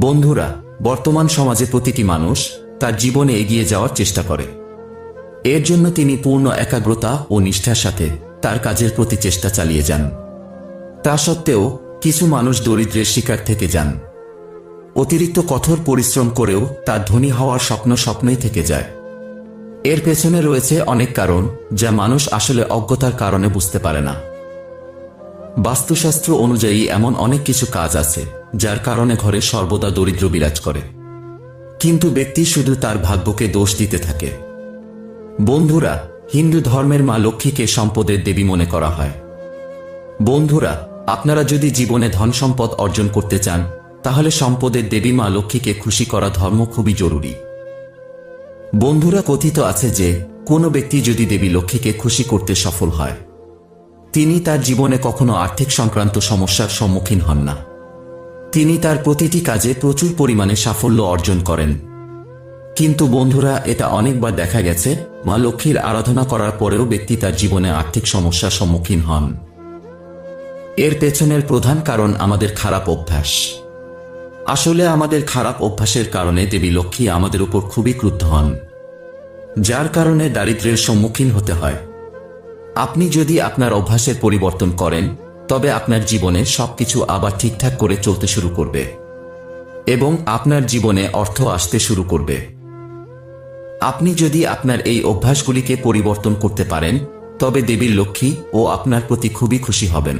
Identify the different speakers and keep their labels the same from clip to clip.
Speaker 1: বন্ধুরা, বর্তমান সমাজে প্রতিটি মানুষ তার জীবনে এগিয়ে যাওয়ার চেষ্টা করে। এর জন্য তিনি পূর্ণ একাগ্রতা ও নিষ্ঠার সাথে তার কাজের প্রতি চেষ্টা চালিয়ে যান। তা সত্ত্বেও কিছু মানুষ দরিদ্রের শিকার থেকে যান। অতিরিক্ত কঠোর পরিশ্রম করেও তার ধনী হওয়ার স্বপ্ন স্বপ্নই থেকে যায়। এর পেছনে রয়েছে অনেক কারণ যা মানুষ আসলে অজ্ঞতার কারণে বুঝতে পারে না। বাস্তুশাস্ত্র অনুযায়ী এমন অনেক কিছু কাজ আছে, যার কারণে ঘরে সর্বদা দরিদ্র বিরাজ করে। কিন্তু ব্যক্তি শুধু তার ভাগ্যকে দোষ দিতে থাকে। বন্ধুরা, হিন্দু ধর্মের মা লক্ষ্মীকে সম্পদের দেবী মনে করা হয়। বন্ধুরা, আপনারা যদি জীবনে ধন সম্পদ অর্জন করতে চান, তাহলে সম্পদের দেবী মা লক্ষ্মীকে খুশি করা ধর্ম খুবই জরুরি। বন্ধুরা কথিত আছে যে, কোনো ব্যক্তি যদি দেবী লক্ষ্মীকে খুশি করতে সফল হয় তিনি তার জীবনে কখনো আর্থিক সংক্রান্ত সমস্যার সম্মুখীন হন না। তিনি তার প্রতিটি কাজে প্রচুর পরিমাণে সাফল্য অর্জন করেন। কিন্তু বন্ধুরা, এটা অনেকবার দেখা গেছে, মা লক্ষ্মীর আরাধনা করার পরেও ব্যক্তি তার জীবনে আর্থিক সমস্যার সম্মুখীন হন। এর পেছনের প্রধান কারণ আমাদের খারাপ অভ্যাস। আসলে আমাদের খারাপ অভ্যাসের কারণে দেবী লক্ষ্মী আমাদের উপর খুবই ক্রুদ্ধ হন, যার কারণে দারিদ্র্যের সম্মুখীন হতে হয়। আপনি যদি আপনার অভ্যাসের পরিবর্তন করেন, তবে আপনার জীবনে সবকিছু আবার ঠিকঠাক করে চলতে শুরু করবে এবং আপনার জীবনে অর্থ আসতে শুরু করবে। আপনি যদি আপনার এই অভ্যাসগুলিকে পরিবর্তন করতে পারেন, তবে দেবীর লক্ষ্মী ও আপনার প্রতি খুবই খুশি হবেন।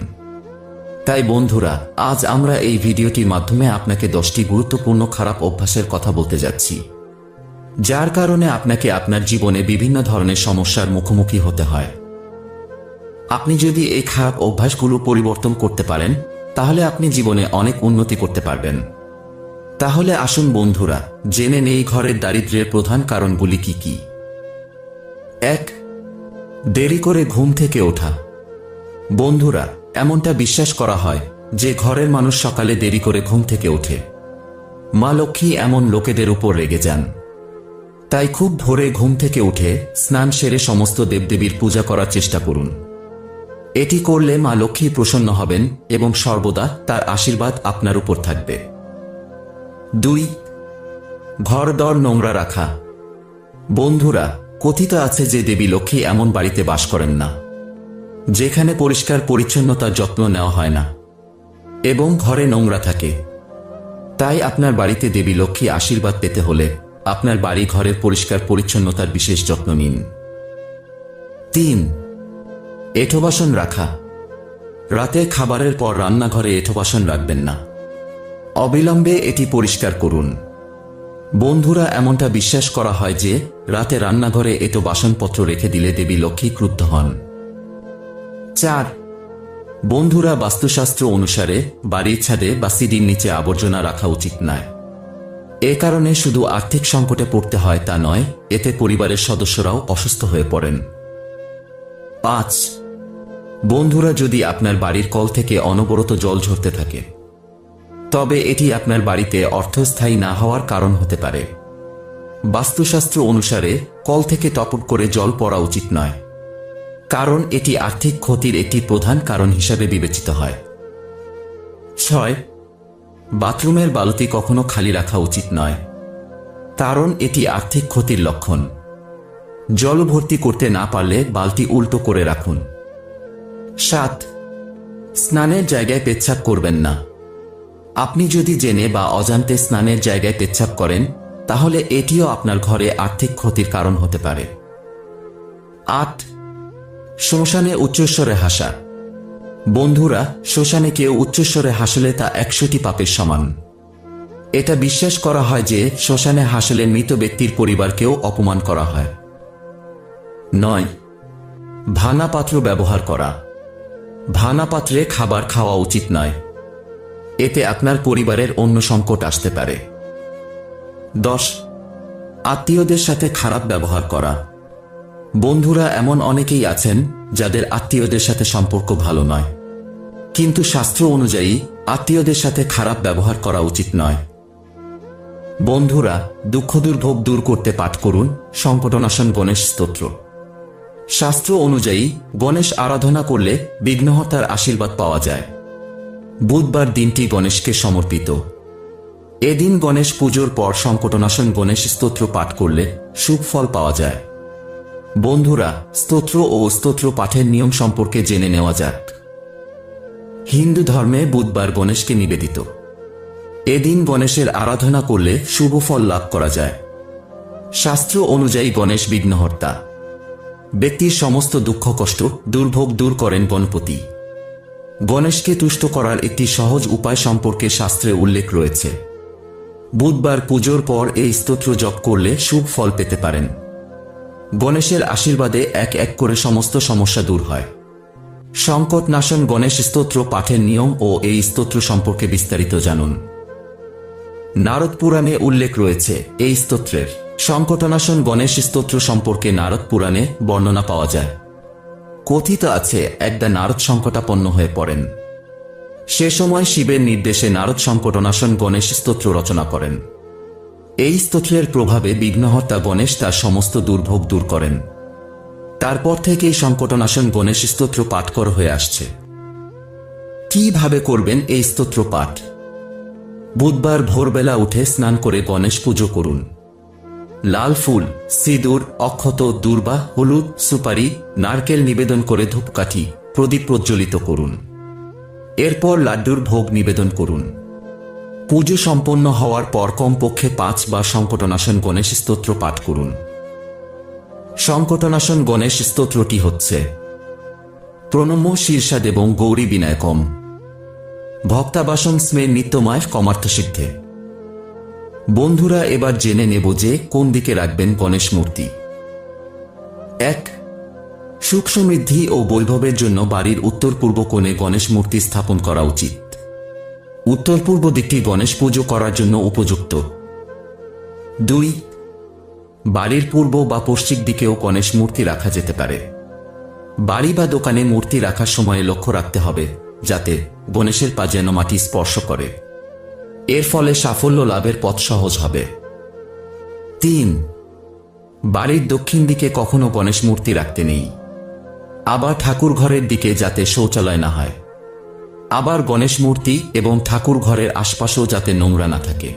Speaker 1: তাই বন্ধুরা, আজ আমরা এই ভিডিওটির মাধ্যমে আপনাকে দশটি গুরুত্বপূর্ণ খারাপ অভ্যাসের কথা বলতে যাচ্ছি। যার কারণে আপনাকে আপনার জীবনে বিভিন্ন ধরনের সমস্যার মুখোমুখি হতে হয়। আপনি যদি এই খারাপ অভ্যাসগুলো পরিবর্তন করতে পারেন, তাহলে আপনি জীবনে অনেক উন্নতি করতে পারবেন। তাহলে আসুন বন্ধুরা, জেনে নেই ঘরের দারিদ্র্যের প্রধান কারণগুলি কি কি। এক, দেরি করে ঘুম থেকে ওঠা। বন্ধুরা, এমনটা বিশ্বাস করা হয় যে ঘরের মানুষ সকালে দেরি করে ঘুম থেকে ওঠে। মা লক্ষ্মী এমন লোকেদের উপর রেগে যান। তাই খুব ভোরে ঘুম থেকে উঠে স্নান সেরে সমস্ত দেবদেবীর পূজা করার চেষ্টা করুন। এটি করলে মা লক্ষ্মী প্রসন্ন হবেন এবং সর্বদা তার আশীর্বাদ আপনার উপর থাকবে। দুই, ঘর দর নোংরা রাখা। বন্ধুরা, কথিত আছে যে দেবী লক্ষ্মী এমন বাড়িতে বাস করেন না, যেখানে পরিষ্কার পরিচ্ছন্নতার যত্ন নেওয়া হয় না এবং ঘরে নোংরা থাকে। তাই আপনার বাড়িতে দেবী লক্ষ্মী আশীর্বাদ পেতে হলে আপনার বাড়ি ঘরের পরিষ্কার পরিচ্ছন্নতার বিশেষ যত্ন নিন। তিন এঁঠো বাসন রাখা। রাতে খাবারের পর রান্নাঘরে এঁঠো বাসন রাখবেন না। অবিলম্বে এটি পরিষ্কার করুন। বন্ধুরা, এমনটা বিশ্বাস করা হয় যে, রাতে রান্নাঘরে এটো বাসনপত্র রেখে দিলে দেবী লক্ষ্মী ক্রুদ্ধ হন। চার। বন্ধুরা, বাস্তুশাস্ত্র অনুসারে, বাড়ির ছাদে বা সিডির নিচে আবর্জনা রাখা উচিত নয়। এ কারণে শুধু আর্থিক সংকটে পড়তে হয় তা নয়, এতে পরিবারের সদস্যরাও অসুস্থ হয়ে পড়েন। পাঁচ। বন্ধুরা, যদি আপনার বাড়ির কল থেকে অনবরত জল ঝরতে থাকে, তবে এটি আপনার বাড়িতে অর্থস্থায়ী না হওয়ার কারণ হতে পারে। বাস্তুশাস্ত্র অনুসারে, কল থেকে টপক করে জল পড়া উচিত নয়, কারণ এটি আর্থিক ক্ষতির একটি প্রধান কারণ হিসাবে বিবেচিত হয়। ছয়, বাথরুমের বালতি কখনো খালি রাখা উচিত নয়, কারণ এটি আর্থিক ক্ষতির লক্ষণ। জল ভর্তি করতে না পারলে বালতি উল্টো করে রাখুন। সাত, স্নানের জায়গায় পেচ্ছাপ করবেন না। আপনি যদি জেনে বা অজান্তে স্নানের জায়গায় পেচ্ছাপ করেন, তাহলে এটিও আপনার ঘরে আর্থিক ক্ষতির কারণ হতে পারে। আট, শ্মশানে উচ্চস্বরে হাসা। বন্ধুরা, শ্মশানে কেউ উচ্চস্বরে হাসলে তা একশোটি পাপের সমান। এটা বিশ্বাস করা হয় যে, শ্মশানে হাসলে মৃত ব্যক্তির পরিবারকেও অপমান করা হয়। নয়, ভাঙা পাত্র ব্যবহার করা। ভাঙা পাত্রে খাবার খাওয়া উচিত নয়। এতে আপনার পরিবারের অন্য সংকট আসতে পারে। দশ, আত্মীয়দের সাথে খারাপ ব্যবহার করা। বন্ধুরা এমন অনেকেই আছেন যাদের আত্মীয়দের সাথে সম্পর্ক ভালো নয়। কিন্তু শাস্ত্র অনুযায়ী আত্মীয়দের সাথে খারাপ ব্যবহার করা উচিত নয়। বন্ধুরা, দুঃখ দুর্ভোগ দূর করতে পাঠ করুন। সংকটনাশন গণেশ স্তোত্র। শাস্ত্র অনুযায়ী, গণেশ আরাধনা করলে বিঘ্নহতার আশীর্বাদ পাওয়া যায়। বুধবার দিনটি গণেশকে সমর্পিত। এদিন গণেশ পুজোর পর সংকটনাশন গণেশ স্তোত্র পাঠ করলে শুভ ফল পাওয়া যায়। বন্ধুরা, স্তোত্র ও স্তোত্র পাঠের নিয়ম সম্পর্কে জেনে নেওয়া যাক। হিন্দু ধর্মে বুধবার গণেশকে নিবেদিত। এদিন গণেশের আরাধনা করলে শুভ ফল লাভ করা যায়। শাস্ত্র অনুযায়ী গণেশ বিঘ্নহর্তা। ব্যক্তির সমস্ত দুঃখ, কষ্ট, দুর্ভোগ দূর করেন গণপতি গণেশকে তুষ্ট করার একটি সহজ উপায় সম্পর্কে শাস্ত্রে উল্লেখ রয়েছে। বুধবার পুজোর পর এই স্তোত্র জপ করলে শুভ ফল পেতে পারেন। গণেশের আশীর্বাদে এক এক করে সমস্ত সমস্যা দূর হয়। সংকট নাশন গণেশ স্তোত্র পাঠের নিয়ম ও এই স্তোত্র সম্পর্কে বিস্তারিত জানুন। নারদ পুরাণে উল্লেখ রয়েছে এই স্তোত্রের। সংকটনাশন গণেশ স্তোত্র সম্পর্কে নারদ পুরাণে বর্ণনা পাওয়া যায়। কথিত আছে, একদা নারদ সংকটাপন্ন হয়ে পড়েন। সে সময় শিবের নির্দেশে নারদ সংকটনাশন গণেশ স্তোত্র রচনা করেন। এই স্তোত্রের প্রভাবে বিঘ্নহর্তা গণেশ তার সমস্ত দুর্ভোগ দূর করেন। তারপর থেকেই সংকটনাশন গণেশ স্তোত্র পাঠ করা হয়ে আসছে। কীভাবে করবেন এই স্তোত্র পাঠ? বুধবার ভোরবেলা উঠে স্নান করে গণেশ পুজো করুন। লাল ফুল, সিঁদুর, অক্ষত, দুর্বা, হলুদ, সুপারি, নারকেল নিবেদন করে ধূপকাঠি, প্রদীপ প্রজ্বলিত করুন। এরপর লাড্ডুর ভোগ নিবেদন করুন। পুজো সম্পন্ন হওয়ার পর কমপক্ষে পাঁচ বা সংকটনাশন গণেশ স্তোত্র পাঠ করুন। সংকটনাশন গণেশ স্তোত্রটি হচ্ছে, প্রণম্য শীর্ষাদ এবং গৌরী বিনায়কম। ভক্তাবাসন স্মে নিত্যময় কমার্থ সিদ্ধে। বন্ধুরা, এবার জেনে নেব যে কোন দিকে রাখবেন গণেশ মূর্তি। এক সুখ সমৃদ্ধি ও বৈভবের জন্য বাড়ির উত্তর পূর্ব কোণে গণেশ মূর্তি স্থাপন করা উচিত। উত্তর পূর্ব দিকটি গণেশ পুজো করার জন্য উপযুক্ত। দুই, বাড়ির পূর্ব বা পশ্চিম দিকেও গণেশ মূর্তি রাখা যেতে পারে। বাড়ি বা দোকানে মূর্তি রাখার সময় লক্ষ্য রাখতে হবে, যাতে গণেশের পা যেন মাটি স্পর্শ করে। এর ফলে সাফল্য লাভের পথ সহজ হবে। তিন, বাড়ির দক্ষিণ দিকে কখনো গণেশ মূর্তি রাখতে নেই। আবার ঠাকুর ঘরের দিকে যাতে শৌচালয় না হয়। আবার গণেশ মূর্তি এবং ঠাকুর ঘরের আশপাশেও যাতে নোংরা না থাকে।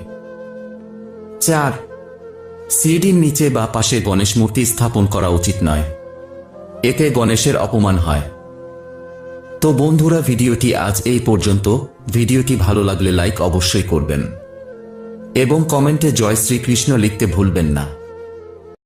Speaker 1: চার, সিডির নিচে বা পাশে গণেশ মূর্তি স্থাপন করা উচিত নয়। এতে গণেশের অপমান হয়। তো বন্ধুরা, ভিডিওটি আজ এই পর্যন্ত। ভিডিওটি ভালো লাগলে লাইক অবশ্যই করবেন। এবং কমেন্টে জয় শ্রীকৃষ্ণ লিখতে ভুলবেন না।